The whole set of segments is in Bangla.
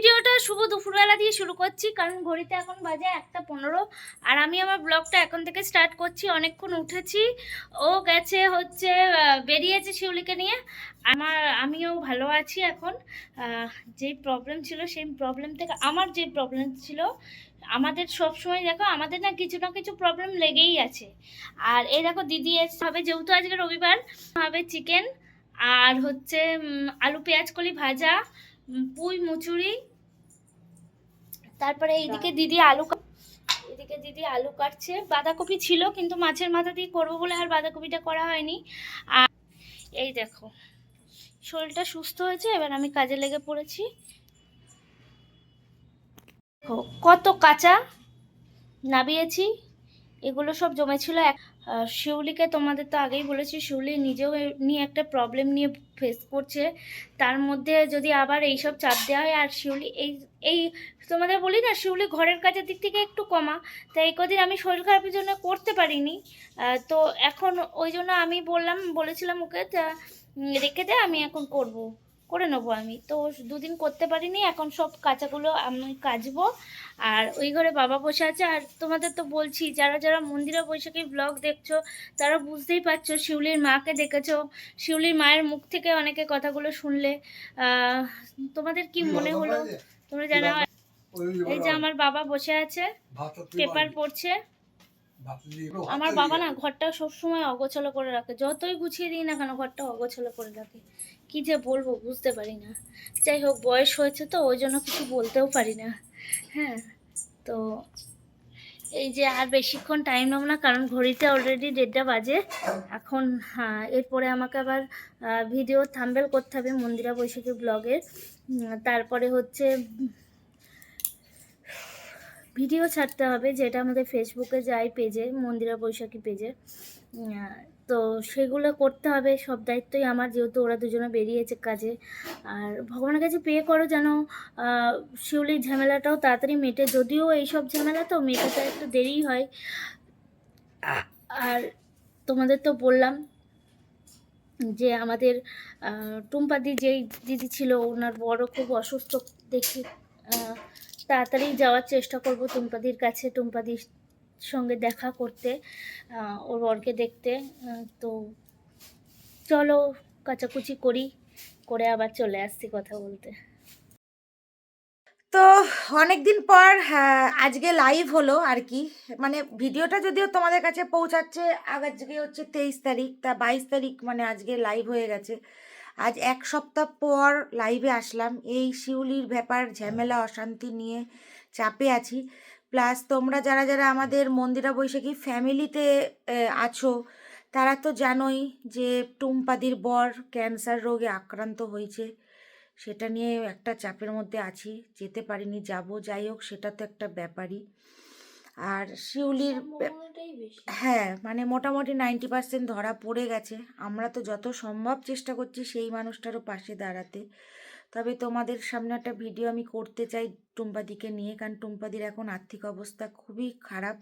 ভিডিওটা শুভ দুপুরবেলা দিয়ে শুরু করছি, কারণ ঘড়িতে এখন বাজে একটা পনেরো, আর আমি আমার ব্লগটা এখন থেকে স্টার্ট করছি, অনেকক্ষণ উঠেছি, ও গেছে হচ্ছে বেরিয়েছে শিউলিকে নিয়ে, আমার, আমিও ভালো আছি এখন যে প্রবলেম ছিল সেই প্রবলেম থেকে, আমার যে প্রবলেম ছিল, আমাদের সব সময় দেখো, আমাদের না কিছু না কিছু প্রবলেম লেগেই আছে, আর এই দেখো দিদি এসে হবে যেহেতু আজকে রবিবার, হবে চিকেন আর হচ্ছে আলু পেঁয়াজ কলি ভাজা পুঁই, মুচুরি তারপরে এইদিকে দিদি আলু এদিকে দিদি আলু কাটছে। বাঁধাকপি ছিল কিন্তু মাছের মাথা দিয়ে করব বলে আর বাঁধাকপিটা করা হয়নি। আর এই দেখো শরীরটা সুস্থ হয়েছে এবার আমি কাজে লেগে পড়েছি। দেখো, কত কাঁচা নাবিয়েছি। এগুলো সব জমেছিল এক- শিউলিকে তোমাদের তো আগেই বলেছি, শিউলি নিজেও নিয়ে একটা প্রবলেম নিয়ে ফেস করছে। তার মধ্যে যদি আবার এইসব চাপ দেওয়া হয়, আর শিউলি এই এই তোমাদের বলি না, শিউলি ঘরের কাজের দিক থেকে একটু কমা। তাই এই কদিন আমি শরীর খারাপের জন্য করতে পারিনি। তো এখন ওই জন্য আমি বললাম, বলেছিলাম ওকে রেখে দে, আমি এখন করব। করে নেব আমি। তো দুদিন করতে পারিনি এখন সব কাঁচাগুলো আমি কাচবো। আর ওই ঘরে বাবা বসে আছে। আর তোমাদের তো বলছি যারা যারা মন্দিরে বৈশাখী ব্লগ দেখছ তারা বুঝতেই পারছ শিউলির মাকে দেখেছ। শিউলির মায়ের মুখ থেকে অনেকে কথাগুলো শুনলে। তোমাদের কি মনে হলো? তোমরা জানা এই যে আমার বাবা বসে আছে পেপার পড়ছে। আমার বাবা না ঘরটা সবসময় অগোছালো করে রাখে। যতই গুছিয়ে দিই না কেন ঘরটা অগোছালো করে রাখে। কি যে বলব বুঝতে পারি না যাই হোক বয়স হয়েছে তো, ওই জন্য কিছু বলতেও পারি না হ্যাঁ তো এই যে আর বেশিক্ষণ টাইম নেব না, কারণ ঘড়িতে অলরেডি দেড়টা বাজে। এখন হ্যাঁ এরপরে আমাকে আবার ভিডিও থাম্বেল করতে হবে মন্দিরা বৈশাখী ব্লগের তারপরে হচ্ছে ভিডিও ছাড়তে হবে, যেটা আমাদের ফেসবুকে যাই পেজে মন্দিরা বৈশাখী পেজে তো সেগুলো করতে হবে, সব দায়িত্বই আমার যেহেতু ওরা দুজনে বেরিয়েছে কাজে। আর ভগবানের কাছে পে করো যেন শিউলির ঝামেলাটাও তাড়াতাড়ি মেটে, যদিও এইসব ঝামেলা তো মেটাতে একটু দেরিই হয়। আর তোমাদের তো বললাম যে আমাদের টুম্পাদি যেই দিদি ছিল, ওনার বড় খুব অসুস্থ দেখি তাড়াতাড়ি যাওয়ার চেষ্টা করব টুম্পাদির কাছে। টুম্পাদির সঙ্গে দেখা করতে ওর বরকে দেখতে তো চলো কাচাকুচি করি করে আবার চলে আসছি কথা বলতে। তো অনেকদিন পর হ্যাঁ, আজকে লাইভ হলো আর কি। মানে ভিডিওটা যদিও তোমাদের কাছে পৌঁছাচ্ছে আজকে হচ্ছে তেইশ তারিখ তা বাইশ তারিখ মানে আজকে লাইভ হয়ে গেছে। আজ এক সপ্তাহ পর লাইভে আসলাম। এই শিউলির ব্যাপার ঝামেলা অশান্তি নিয়ে চাপে আছি। প্লাস তোমরা যারা যারা আমাদের মন্দিরা বৈশাখী ফ্যামিলিতে আছো তারা তো জানোই যে টুম্পাদির বর ক্যান্সার রোগে আক্রান্ত হয়েছে। সেটা নিয়ে একটা চাপের মধ্যে আছি যেতে পারিনি যাব যাই হোক সেটা তো একটা ব্যাপারই। আর শিউলির হ্যাঁ মানে মোটামুটি নাইনটি পার্সেন্ট ধরা পড়ে গেছে। আমরা তো যত সম্ভব চেষ্টা করছি সেই মানুষটারও পাশে দাঁড়াতে। তবে তোমাদের সামনে একটা ভিডিও আমি করতে চাই টুম্পাদিকে নিয়ে। কারণ টুম্পাদির এখন আর্থিক অবস্থা খুবই খারাপ।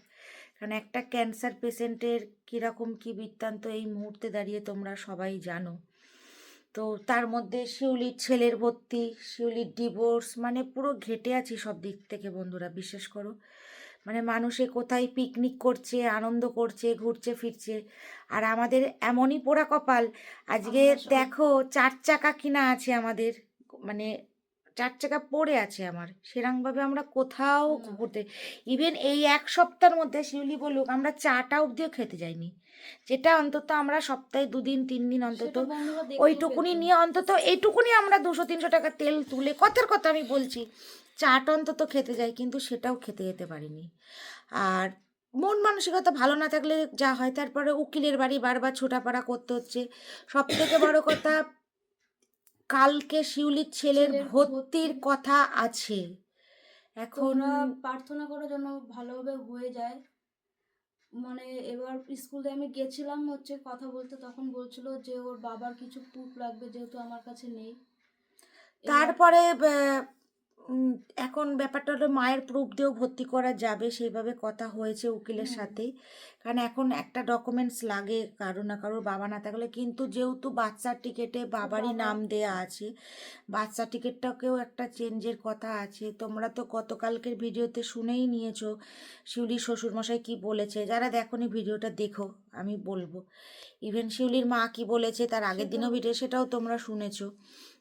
কারণ একটা ক্যান্সার পেশেন্টের কীরকম কী বৃত্তান্ত এই মুহূর্তে দাঁড়িয়ে তোমরা সবাই জানো। তো তার মধ্যে শিউলির ছেলের ভর্তি শিউলির ডিভোর্স মানে পুরো ঘেটে আছি সব দিক থেকে বন্ধুরা বিশ্বাস করো। মানে মানুষে কোথায় পিকনিক করছে আনন্দ করছে ঘুরছে ফিরছে। আর আমাদের এমনই পোড়া কপাল আজকে দেখো চার চাকা কিনা আছে আমাদের। মানে চার চাকা পড়ে আছে আমার। সেরকমভাবে আমরা কোথাও ঘুরতে ইভেন এই এক সপ্তাহের মধ্যে শিউলি বলুক আমরা চাটা অবধিও খেতে যাইনি। যেটা অন্তত আমরা সপ্তাহে দুদিন তিন দিন অন্তত ওইটুকুনি নিয়ে অন্তত এইটুকুনি আমরা দুশো তিনশো টাকা তেল তুলে কথার কথা আমি বলছি চাটা অন্তত খেতে যাই কিন্তু সেটাও খেতে যেতে পারিনি। আর মন মানসিকতা ভালো না থাকলে যা হয় তারপরে উকিলের বাড়ি বারবার ছোটাপাড়া করতে হচ্ছে। সব থেকে বড় কথা কালকে শিউলির ছেলের ভর্তির কথা আছে। এখন প্রার্থনা করো যেন ভালোভাবে হয়ে যায়। মানে এবার স্কুলে আমি গেছিলাম হচ্ছে কথা বলতে তখন বলছিল যে ওর বাবার কিছু প্রুফ লাগবে যেহেতু আমার কাছে নেই। তারপরে এখন ব্যাপারটা হলো মায়ের প্রুফ দিয়েও ভর্তি করা যাবে সেইভাবে কথা হয়েছে উকিলের সাথে। কারণ এখন একটা ডকুমেন্টস লাগে কারও না কারোর বাবা না থাকলে। কিন্তু যেহেতু বার্থ সার্টিফিকেটে বাবারই নাম দেয়া আছে বার্থ সার্টিফিকেটটাকেও একটা চেঞ্জের কথা আছে। তোমরা তো গতকালকের ভিডিওতে শুনেই নিয়েছো শিউলির শ্বশুরমশাই কি বলেছে। যারা দেখোনি ভিডিওটা দেখো আমি বলব। ইভেন শিউলির মা কি বলেছে তার আগের দিনও ভিডিও সেটাও তোমরা শুনেছো।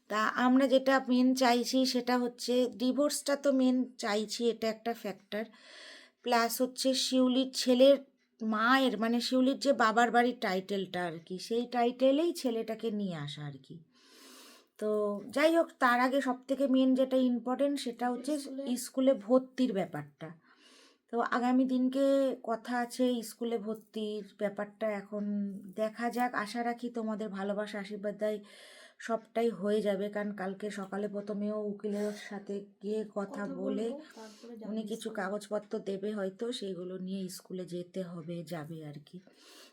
তা আমরা যেটা মেন চাইছি সেটা হচ্ছে ডিভোর্সটা তো মেন চাইছি এটা একটা ফ্যাক্টর প্লাস হচ্ছে শিউলির ছেলের মায়ের মানে শিউলির যে বাবার বাড়ির টাইটেলটা আর কি সেই টাইটেলেই ছেলেটাকে নিয়ে আসা আর কি। তো যাই হোক তার আগে সব থেকে মেন যেটা ইম্পর্টেন্ট সেটা হচ্ছে স্কুলে- ভর্তির ব্যাপারটা। তো আগামী দিনকে কথা আছে স্কুলে ভর্তির ব্যাপারটা এখন দেখা যাক। আশা রাখি তোমাদের ভালোবাসা আশীর্বাদ দেয় সবটাই হয়ে যাবে। কারণ কালকে সকালে প্রথমেও উকিলের সাথে গিয়ে কথা বলে উনি কিছু কাগজপত্র দেবে হয়তো সেইগুলো নিয়ে স্কুলে যেতে হবে যাবে আর কি।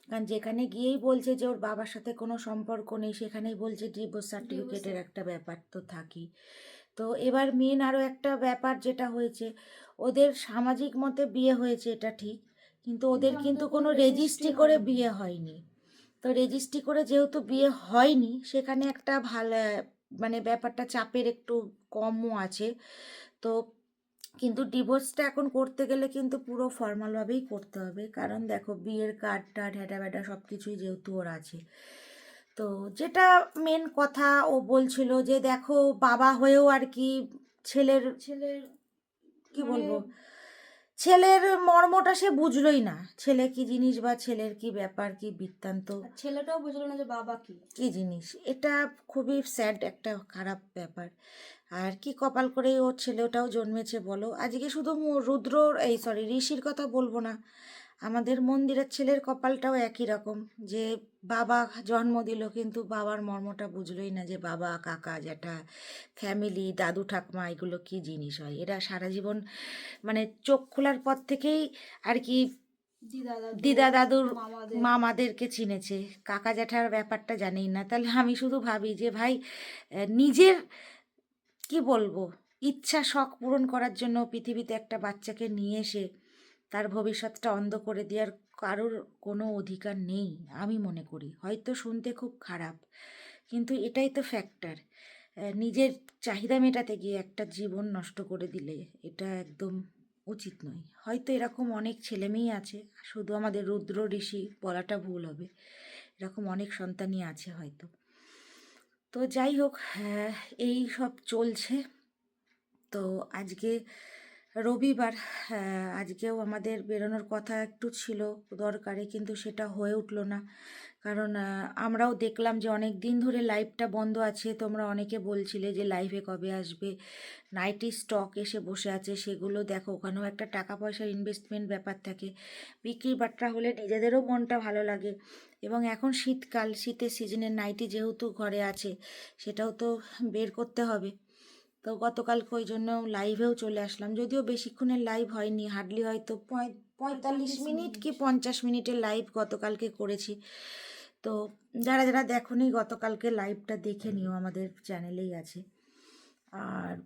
কারণ যেখানে গিয়েই বলছে যে ওর বাবার সাথে কোনো সম্পর্ক নেই সেখানেই বলছে ডিভোর্স সার্টিফিকেটের একটা ব্যাপার তো থাকি তো এবার মেন আরও একটা ব্যাপার যেটা হয়েছে ওদের সামাজিক মতে বিয়ে হয়েছে এটা ঠিক। কিন্তু ওদের কিন্তু কিন্তু কোনো কোনো রেজিস্ট্রি করে বিয়ে হয়নি। তো রেজিস্ট্রি করে যেহেতু বিয়ে হয়নি সেখানে একটা ভালো মানে ব্যাপারটা চাপের একটু কমও আছে। তো কিন্তু ডিভোর্সটা এখন করতে গেলে কিন্তু পুরো ফর্মালভাবেই করতে হবে। কারণ দেখো বিয়ের কার্ড টার্ড হ্যাটা ব্যাটা সব কিছুই যেহেতু ওর আছে। তো যেটা মেন কথা ও বলছিল যে দেখো বাবা হয়েও আর কি ছেলের ছেলের কি মানে বলব ছেলের মর্মটা সে বুঝলোই না। ছেলে কি জিনিস বা ছেলের কি ব্যাপার কি বৃত্তান্ত? ছেলেটাও বুঝলো না যে বাবা কি। কি জিনিস? এটা খুবই স্যাড একটা খারাপ ব্যাপার। আর কি কপাল করে ওর ছেলেটাও জন্মেছে বলো? আজকে শুধু রুদ্র এই সরি ঋষির কথা বলব না। আমাদের মন্দিরের ছেলের কপালটাও একই রকম যে বাবা জন্ম দিল কিন্তু বাবার মর্মটা বুঝলোই না যে বাবা কাকা জ্যাঠা ফ্যামিলি দাদু ঠাকমা এগুলো কী জিনিস হয়? এরা সারা জীবন মানে চোখ খোলার পর থেকেই আর কি দিদা দিদা দাদুর মামাদেরকে চিনেছে। কাকা জ্যাঠার ব্যাপারটা জানেই না। তাহলে আমি শুধু ভাবি যে ভাই নিজের কি বলব? ইচ্ছা শখ পূরণ করার জন্য পৃথিবীতে একটা বাচ্চাকে নিয়ে এসে তার ভবিষ্যৎটা অন্ধ করে দেওয়ার কারোর কোনো অধিকার নেই, আমি মনে করি। হয়তো শুনতে খুব খারাপ, কিন্তু এটাই তো ফ্যাক্টর নিজের চাহিদা মেটাতে গিয়ে একটা জীবন নষ্ট করে দিলে এটা একদম উচিত নয়। হয়তো এরকম অনেক ছেলেমেয়েই আছে, শুধু আমাদের রুদ্র ঋষি বলাটা ভুল হবে, এরকম অনেক সন্তানই আছে হয়তো। তো যাই হোক এই সব চলছে। তো আজকে রবিবার আজকেও আমাদের বেরোনোর কথা একটু ছিল দরকারে, কিন্তু সেটা হয়ে উঠল না। কারণ আমরাও দেখলাম যে অনেক দিন ধরে লাইভটা বন্ধ আছে। তোমরা অনেকে বলছিলে যে লাইভে কবে আসবে? নাইটি স্টক এসে বসে আছে, সেগুলো দেখো, ওখানেও একটা টাকা পয়সার ইনভেস্টমেন্ট ব্যাপার থাকে। বিক্রি বাট্টা হলে নিজেদেরও মনটা ভালো লাগে। এবং এখন শীতকাল, শীতের সিজনের নাইটি যেহেতু ঘরে আছে, সেটাও তো বের করতে হবে। তো গতকালকে ওই জন্য লাইভেও চলে আসলাম। যদিও বেশিক্ষণের লাইভ হয়নি হার্ডলি হয়তো পঁয়- পঁয়তাল্লিশ মিনিট কি পঞ্চাশ মিনিটের লাইভ গতকালকে করেছি। তো যারা যারা দেখোনি গতকালকে লাইভটা দেখে নিও আমাদের চ্যানেলেই আছে। আর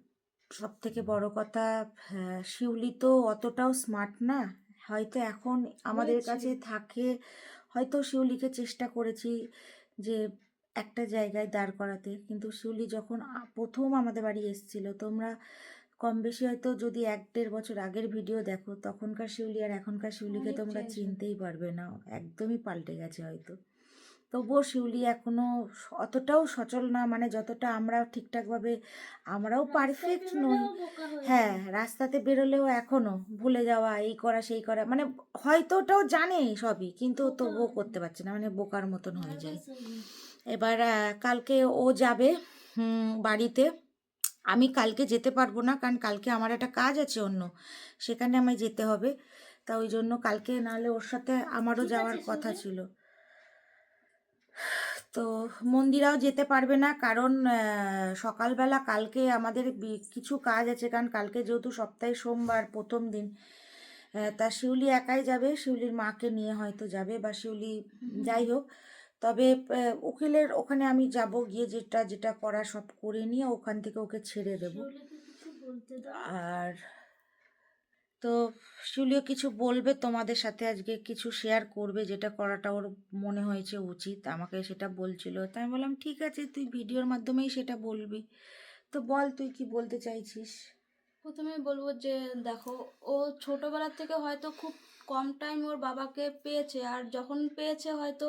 সব থেকে বড় কথা হ্যাঁ, শিউলি তো অতটাও স্মার্ট না। হয়তো এখন আমাদের কাছে থাকে হয়তো শিউলিকে চেষ্টা করেছি যে একটা জায়গায় দাঁড় করাতে। কিন্তু শিউলি যখন প্রথম আমাদের বাড়ি এসেছিল তোমরা কম বেশি হয়তো যদি এক দেড় বছর আগের ভিডিও দেখো তখনকার শিউলি আর এখনকার শিউলিকে তোমরা চিনতেই পারবে না একদমই পাল্টে গেছে হয়তো। তবুও শিউলি এখনও অতটাও সচল না মানে যতটা আমরা ঠিকঠাকভাবে আমরাও পারফেক্ট নই। হ্যাঁ রাস্তাতে বেরোলেও এখনও ভুলে যাওয়া এই করা সেই করা মানে হয়তো ওটাও জানে সবই কিন্তু তবুও করতে পারছে না মানে বোকার মতন হয়ে যায়। এবার কালকে ও যাবে বাড়িতে। আমি কালকে যেতে পারব না কারণ কালকে আমার একটা কাজ আছে অন্য সেখানে আমায় যেতে হবে। তা ওই জন্য কালকে নাহলে ওর সাথে আমারও যাওয়ার কথা ছিল। তো মন্দিরাও যেতে পারবে না কারণ সকালবেলা কালকে আমাদের কিছু কাজ আছে কারণ কালকে যেহেতু সপ্তাহে সোমবার প্রথম দিন তা শিউলি একাই যাবে শিউলির মাকে নিয়ে হয়তো যাবে বা শিউলি যাই হোক তবে উকিলের ওখানে আমি যাব গিয়ে যেটা যেটা করা সব করে নিয়ে ওখান থেকে ওকে ছেড়ে দেব। আর তো শিউলিও কিছু বলবে তোমাদের সাথে আজকে কিছু শেয়ার করবে যেটা করাটা ওর মনে হয়েছে উচিত। আমাকে সেটা বলছিল। তাই আমি বললাম ঠিক আছে তুই ভিডিওর মাধ্যমেই সেটা বলবি। তো বল তুই কি বলতে চাইছিস? প্রথমে বলব যে দেখো ও ছোটবেলা থেকে হয়তো খুব কম টাইম ওর বাবাকে পেয়েছে। আর যখন পেয়েছে হয়তো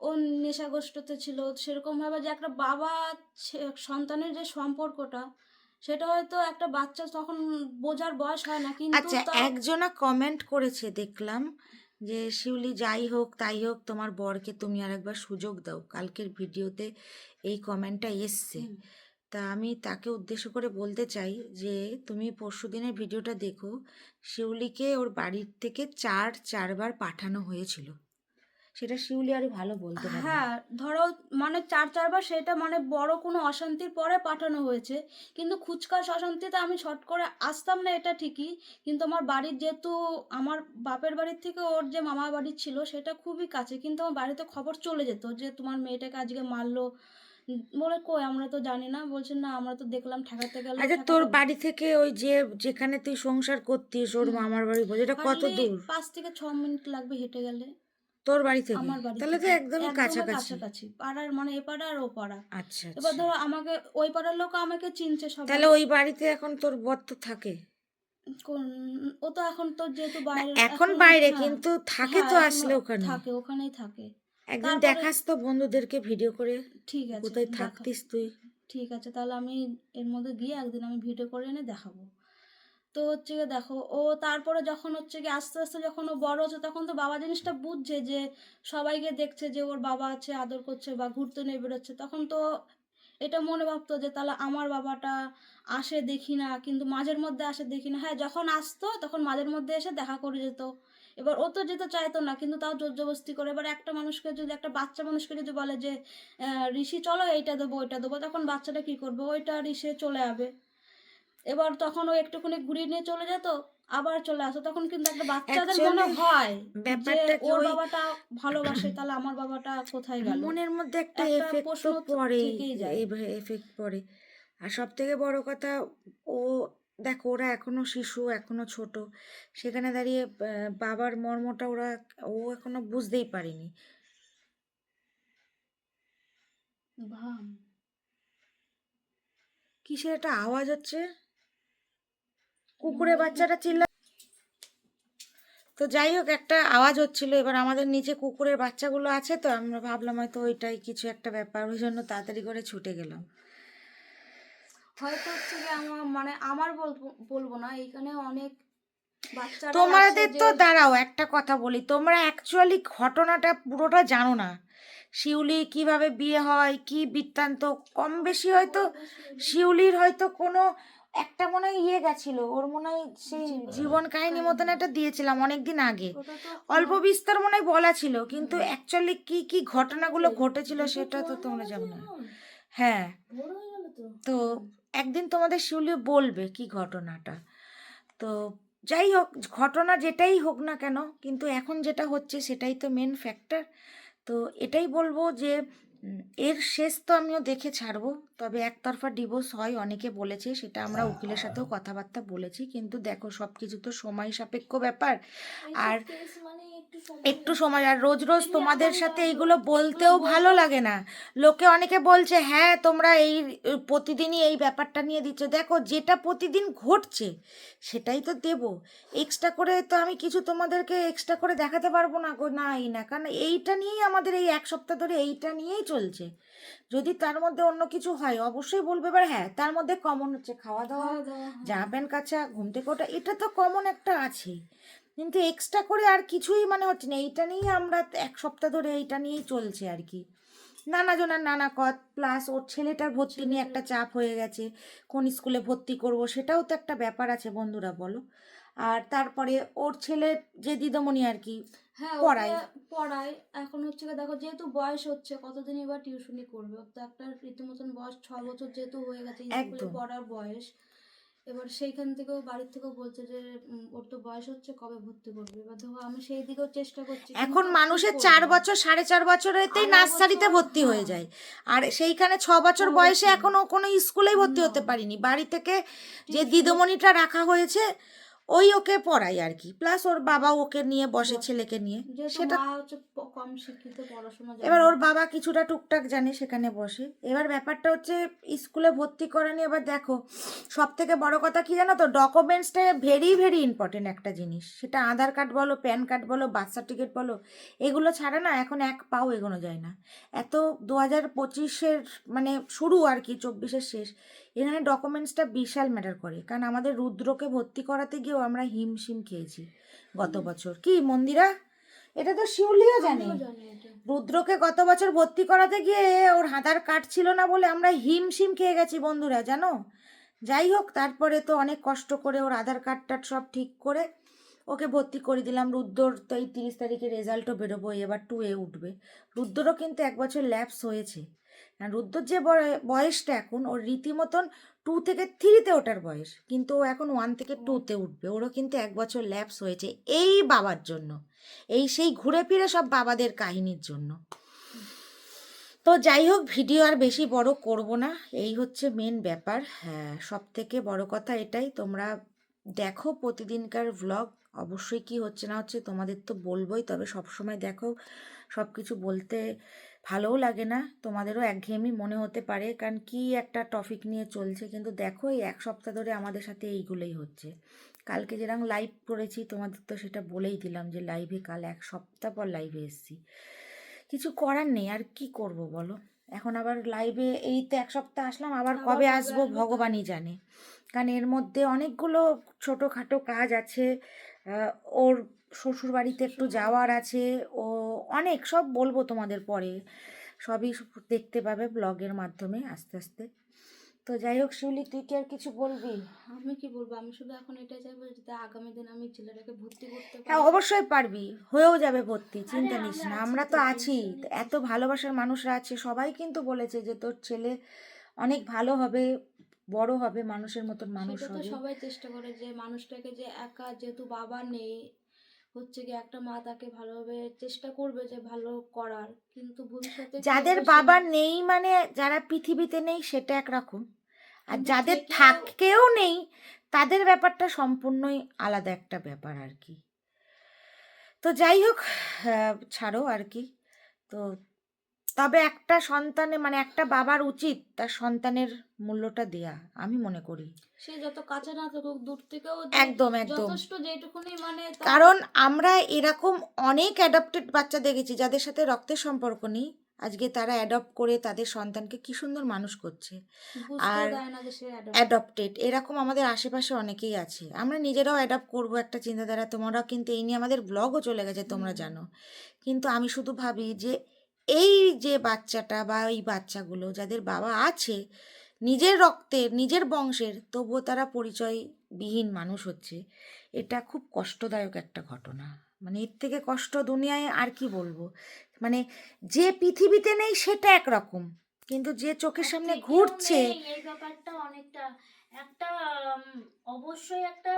ও নেশাগ্রস্ততে ছিল। সেরকমভাবে যে একটা বাবা সন্তানের যে সম্পর্কটা সেটা হয়তো একটা বাচ্চা তখন বোঝার বয়স হয় না কিন্তু আচ্ছা একজনা কমেন্ট করেছে দেখলাম যে শিউলি যাই হোক তাই হোক তোমার বরকে তুমি আরেকবার সুযোগ দাও। কালকের ভিডিওতে এই কমেন্টটা এসছে। তা আমি তাকে উদ্দেশ্য করে বলতে চাই যে তুমি পরশু দিনের ভিডিওটা দেখো শিউলিকে ওর বাড়ির থেকে চার চারবার পাঠানো হয়েছিল। সেটা শিউলি আরও ভালো বলতে পারবে। হ্যাঁ ধরো মানে চার চারবার সেটা মানে বড় কোনো অশান্তির পরে পাঠানো হয়েছে। কিন্তু খুচকাস অশান্তিতে আমি শর্ট করে আসতাম না এটা ঠিকই। কিন্তু আমার বাড়ির যেহেতু আমার বাপের বাড়ির থেকে ওর যে মামা বাড়ি ছিল সেটা খুবই কাছে। কিন্তু আমার বাড়িতে খবর চলে যেত যে তোমার মেয়েটাকে আজকে মারলো। বলে কই আমরা তো জানি না। বলছে না আমরা তো দেখলাম ঠেকাতে গেল আচ্ছা তোর বাড়ি থেকে ওই যে যেখানে তুই সংসার করতিস ওর মামার বাড়ি বলে এটা কত দূর? পাঁচ থেকে ছ মিনিট লাগবে হেঁটে গেলে। তোর বাড়ি থেকে? আমার বাড়ি তাহলে তো। একদমই কাছাকাছি। কাছাকাছি। পাড়ার মানে এ পাড়া আর ও পাড়া। আচ্ছা এবার আচ্ছা ধরো আমাকে ওই পাড়ার লোক আমাকে চিনছে সবাই। তাহলে ওই বাড়িতে এখন তোর বর তো থাকে? ও তো এখন তো যেহেতু বাইরে এখন বাইরে হ্যাঁ, কিন্তু থাকে তো হ্যাঁ, আসলে ওখানে। থাকে ওখানেই থাকে। একদিন দেখাস তো বন্ধুদেরকে ভিডিও করে। ঠিক আছে কোথায় থাকতিস তুই? ঠিক আছে তাহলে আমি এর মধ্যে গিয়ে একদিন আমি ভিডিও করে এনে দেখাবো। তো হচ্ছে গিয়ে দেখো, ও তারপরে যখন হচ্ছে গিয়ে আস্তে আস্তে যখন ও বড় হচ্ছে তখন তো বাবা জিনিসটা বুঝছে যে সবাইকে দেখছে যে ওর বাবা আছে, আদর করছে বা ঘুরতে নিয়ে বেরোচ্ছে, তখন তো এটা মনে ভাবতো যে তাহলে আমার বাবাটা আসে দেখি না, কিন্তু মাঝের মধ্যে আসে দেখি না। হ্যাঁ যখন আসতো তখন মাঝের মধ্যে এসে দেখা করে যেত। এবার ও তো যেতে চাইতো না, কিন্তু তাও জোর জবস্তি করে। এবার একটা মানুষকে যদি, একটা বাচ্চা মানুষকে যদি বলে যে ঋষি, চলো এইটা দেবো, ওইটা দেবো, তখন বাচ্চাটা কি করবে? ওইটা ঋষে চলে যাবে। এবার তখন ও একটুখানি ঘুরিয়ে নিয়ে চলে যেত আবার চলে আসো। তখন কিন্তু একটা বাচ্চাদের মনে হয় ব্যাপারটা ওর বাবাটা ভালোবাসে তাহলে আমার বাবাটা কোথায় গেল? মনের মধ্যে একটা এফেক্ট যায়। এফেক্ট পড়ে। আর সব থেকে বড় কথা ও দেখো ওরা এখনও শিশু এখনও ছোট। সেখানে দাঁড়িয়ে বাবার মর্মটা ওরা ও এখনও বুঝতেই পারেনি। কিসের একটা আওয়াজ হচ্ছে? কুকুরের বাচ্চাটা চিল্লা তো যাই হোক একটা আওয়াজ হচ্ছিল। এবার আমাদের নিচে কুকুরের বাচ্চাগুলো আছে তো আমরা ভাবলাম হয়তো ওইটাই কিছু একটা ব্যাপার। ওই জন্য তাড়াতাড়ি করে ছুটে গেলাম। হয়তো হচ্ছে যে আমার মানে আমার বলব না এখানে অনেক তোমাদের তো দাঁড়াও একটা কথা বলি। তোমরা অ্যাকচুয়ালি ঘটনাটা পুরোটা জানো না। শিউলি কীভাবে বিয়ে হয় কি বৃত্তান্ত? কম বেশি হয়তো শিউলির হয়তো কোনো একটা মনে হয় ইয়ে গেছিল ওর মনে হয় সেই জীবন কাহিনী মতন একটা দিয়েছিলাম অনেকদিন আগে। অল্প বিস্তর মনে হয় বলা ছিল কিন্তু অ্যাকচুয়ালি কি কি ঘটনাগুলো ঘটেছিল সেটা তো তোমরা জানো না। হ্যাঁ। বড় হয়ে গেল তো। তো একদিন তোমাদের শিউলি বলবে কি ঘটনাটা। তো যাই হোক ঘটনা যেটাই হোক না কেন কিন্তু এখন যেটা হচ্ছে সেটাই তো মেন ফ্যাক্টর তো এটাই বলব যে এর শেষ তো আমিও দেখে ছাড়ব তবে একতরফা ডিভোর্স হয় অনেকে বলেছে সেটা আমরা উকিলের সাথেও কথাবার্তা বলেছি কিন্তু দেখো সব কিছু তো সময় সাপেক্ষ ব্যাপার। আর একটু সময় আর রোজ রোজ তোমাদের সাথে এইগুলো বলতেও ভালো লাগে না। লোকে অনেকে বলছে হ্যাঁ তোমরা এই প্রতিদিনই এই ব্যাপারটা নিয়ে দিচ্ছ। দেখো যেটা প্রতিদিন ঘটছে সেটাই তো দেব। এক্সট্রা করে তো আমি কিছু তোমাদেরকে এক্সট্রা করে দেখাতে পারব না গো না এই না। কারণ এইটা নিয়েই আমাদের এই এক সপ্তাহ ধরে এইটা নিয়েই চলছে। যদি তার মধ্যে অন্য কিছু হয় অবশ্যই বলবে এবার হ্যাঁ তার মধ্যে কমন হচ্ছে খাওয়া দাওয়া জামা প্যান্ট কাচা ঘুম থেকে ওটা এটা তো কমন একটা আছে। কিন্তু এক্সট্রা করে আর কিছুই মানে হচ্ছে না এইটা নিয়েই আমরা এক সপ্তাহ ধরে এইটা নিয়েই চলছে আর কি। নানা জনের নানা কত প্লাস ওর ছেলেটার ভর্তি নিয়ে একটা চাপ হয়ে গেছে কোন স্কুলে ভর্তি করব সেটাও তো একটা ব্যাপার আছে বন্ধুরা বলো। আর তারপরে ওর ছেলে যে দিদমণি আর কি হ্যাঁ পড়ায়। পড়াই এখন হচ্ছে দেখো যেহেতু বয়স হচ্ছে কতদিন এবার টিউশনি করবে? তো একটা রীতিমতন বয়স ছ বছর যেহেতু হয়ে গেছে স্কুলে একদম। পড়ার বয়স। এবার সেইখান থেকেও বাড়ির থেকেও বলছে যে ওর তো বয়স হচ্ছে কবে ভর্তি করবে? এবার ধরো আমি সেই দিকেও চেষ্টা করছি এখন মানুষের চার বছর সাড়ে চার বছরেতেই নার্সারিতে ভর্তি হয়ে। যায়। আর সেইখানে ছ বছর বয়সে। এখনও কোনো স্কুলেই ভর্তি হতে পারিনি। বাড়ি থেকে যে দিদমণিটা রাখা হয়েছে ওই ওকে পড়াই আর কি। প্লাস ওর বাবা ওকে নিয়ে বসে। ছেলেকে নিয়ে। সেটা হচ্ছে কম শিক্ষিত পড়াশোনা এবার ওর বাবা কিছুটা টুকটাক জানে সেখানে বসে। এবার ব্যাপারটা হচ্ছে স্কুলে ভর্তি করা নিয়ে এবার দেখো সব থেকে বড় কথা কি জানো তো? ডকুমেন্টসটা ভেরি ভেরি ইম্পর্টেন্ট একটা জিনিস। সেটা আধার কার্ড বলো প্যান কার্ড বলো বার্থ সার্টিফিকেট বলো এগুলো ছাড়া না এখন এক পাও এগোনো যায় না। এত দু হাজার পঁচিশের মানে শুরু আর কি চব্বিশের শেষ। এখানে ডকুমেন্টসটা বিশাল ম্যাটার করে। কারণ আমাদের রুদ্রকে ভর্তি করাতে গিয়েও আমরা হিমশিম খেয়েছি গত বছর। কি মন্দিরা? এটা তো শিউলিও জানে। রুদ্রকে গত বছর ভর্তি করাতে গিয়ে ওর আধার কার্ড ছিল না বলে আমরা হিমশিম খেয়ে গেছি বন্ধুরা জানো? যাই হোক তারপরে তো অনেক কষ্ট করে ওর আধার কার্ড কার্ডটা সব ঠিক করে ওকে ভর্তি করে দিলাম। রুদ্রর তো এই তিরিশ তারিখে রেজাল্টও বেরোবো এবার টু এ উঠবে। রুদ্ররও কিন্তু এক বছর ল্যাপস হয়েছে। রুদ্রর যে বয়- বয়সটা এখন, ওর রীতিমতন টু থেকে থ্রিতে ওঠার বয়স। কিন্তু ও এখন ওয়ান থেকে টুতে উঠবে। ওরও কিন্তু এক বছর ল্যাপস হয়েছে এই বাবার জন্য। এই সেই ঘুরে ফিরে সব বাবাদের কাহিনীর জন্য। তো যাই হোক ভিডিও আর বেশি বড় করব না। এই হচ্ছে মেন ব্যাপার। হ্যাঁ সব থেকে বড় কথা এটাই। তোমরা দেখো প্রতিদিনকার ভ্লগ অবশ্যই কি হচ্ছে না হচ্ছে তোমাদের তো বলবোই। তবে সব সময় দেখো সব কিছু বলতে ভালোও লাগে না। তোমাদেরও একঘেয়েমি মনে হতে পারে কারণ কি একটা টপিক নিয়ে চলছে। কিন্তু দেখো এই এক সপ্তাহ ধরে আমাদের সাথে এইগুলোই হচ্ছে। কালকে যেরকম লাইভ করেছি তোমাদের তো সেটা বলেই দিলাম যে লাইভে কাল এক সপ্তাহ পর লাইভে এসেছি। কিছু করার নেই আর কি করব বলো? এখন আবার লাইভে এই তো এক সপ্তাহ আসলাম আবার কবে আসব ভগবানই জানে। কারণ এর মধ্যে অনেকগুলো ছোটোখাটো কাজ আছে। ওর শ্বশুর বাড়িতে একটু যাওয়ার আছে। ও অনেক সব বলব তোমাদের পরে। সবই দেখতে পাবে ব্লগের মাধ্যমে আস্তে আস্তে। তো যাই হোক শিউলি তুই কি আর কিছু বলবি? আমি কি বলব? আমি শুধু এখন এটাই চাইব যাতে আগামী দিন আমি ছেলেটাকে ভর্তি করতে হ্যাঁ অবশ্যই পারবি। হয়েও যাবে ভর্তি চিন্তা নিস না। আমরা তো, আছি। এত ভালোবাসার মানুষরা আছে। সবাই কিন্তু বলেছে যে তোর ছেলে অনেক ভালো হবে বড় হবে মানুষের মতন মানুষ তো হবে। সবাই চেষ্টা করে যে মানুষটাকে যে একা যেহেতু বাবা নেই হচ্ছে কি একটা মা তাকে ভালোভাবে চেষ্টা করবে যে ভালো করার। কিন্তু ভবিষ্যতে যাদের বাবা নেই মানে যারা পৃথিবীতে নেই সেটা একরকম। আর যাদের থাকেও নেই তাদের ব্যাপারটা সম্পূর্ণই আলাদা একটা ব্যাপার আর কি। তো যাই হোক ছাড়ো আর কি। তো তবে একটা সন্তানে মানে একটা বাবার উচিত তার সন্তানের মূল্যটা দেয়া আমি মনে করি। সে যত কাছে না থাকুক দূর থেকেও একদম একদম। যথেষ্ট যেটুকুনি মানে কারণ আমরা এরকম অনেক অ্যাডাপ্টেড বাচ্চা দেখেছি যাদের সাথে রক্তের সম্পর্ক নেই। আজকে তারা অ্যাডপ্ট করে তাদের সন্তানকে কি সুন্দর মানুষ করছে। আর- অ্যাডপ্টেড এরকম আমাদের আশেপাশে অনেকেই আছে। আমরা নিজেরাও অ্যাডাপ্ট করব একটা চিন্তাধারা তোমরাও কিন্তু এই নিয়ে আমাদের ব্লগও চলে গেছে তোমরা জানো। কিন্তু আমি শুধু ভাবি যে এই যে বাচ্চাটা বা এই বাচ্চাগুলো যাদের বাবা আছে নিজের রক্তের নিজের বংশের তবুও তারা পরিচয়বিহীন মানুষ হচ্ছে এটা খুব কষ্টদায়ক একটা ঘটনা। মানে এর থেকে কষ্ট দুনিয়ায় আর কি বলব? মানে যে পৃথিবীতে নেই সেটা একরকম কিন্তু যে চোখের সামনে ঘুরছে এই ব্যাপারটা অনেকটা একটা অবশ্যই একটা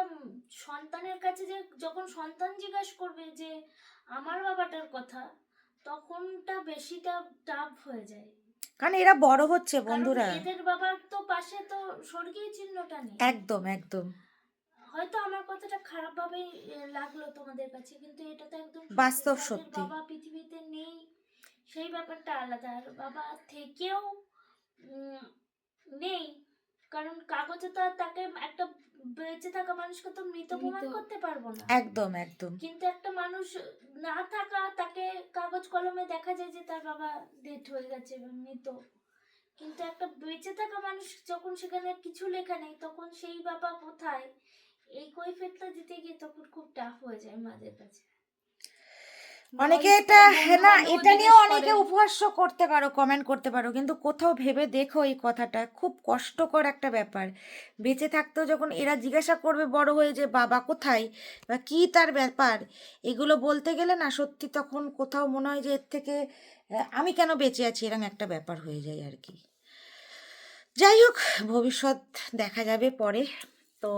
সন্তানের কাছে যে যখন সন্তান জিজ্ঞাসা করবে যে আমার বাবাটার কথা তখনটা বেশিটা টাফ হয়ে যায়। কারণ এরা বড় হচ্ছে বন্ধুরা। এদের বাবার তো পাশে তো স্বর্গীয় চিহ্নটা নেই। একদম একদম। হয়তো আমার কথাটা খারাপ ভাবে লাগল তোমাদের কাছে কিন্তু এটা তো একদম বাস্তব সত্যি। বাবা পৃথিবীতে নেই সেই ব্যাপারটা আলাদা। আর বাবা থেকেও নেই কারণ কাগজে তো আর তাকে একটা বেঁচে থাকা মানুষকে তো মৃত প্রমাণ করতে পারব না। একদম একদম। কিন্তু একটা মানুষ না থাকা তাকে কাগজ কলমে দেখা যায় যে তার বাবা ডেথ হয়ে গেছে মৃত। কিন্তু একটা বেঁচে থাকা মানুষ যখন সেখানে কিছু লেখা নেই তখন সেই বাবা কোথায়? এই কৈফিয়তটা দিতে গিয়ে তখন খুব টাফ হয়ে যায় মাদের কাছে। অনেকে এটা হ্যাঁ না এটা নিয়েও অনেকে উপহাস্য করতে পারো কমেন্ট করতে পারো কিন্তু কোথাও ভেবে দেখো এই কথাটা খুব কষ্টকর একটা ব্যাপার। বেঁচে থাকতেও যখন এরা জিজ্ঞাসা করবে বড় হয়ে যে বাবা কোথায়? বা কি তার ব্যাপার? এগুলো বলতে গেলে না সত্যি তখন কোথাও মনে হয় যে এর থেকে আমি কেন বেঁচে আছি এরকম একটা ব্যাপার হয়ে যায় আর কি। যাই হোক ভবিষ্যৎ দেখা যাবে পরে। তো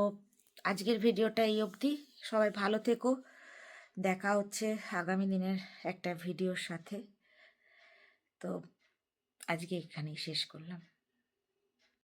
আজকের ভিডিওটা এই অবধি। সবাই ভালো থেকো। দেখা হচ্ছে আগামী দিনের একটা ভিডিওর সাথে। তো আজকে এখানেই শেষ করলাম।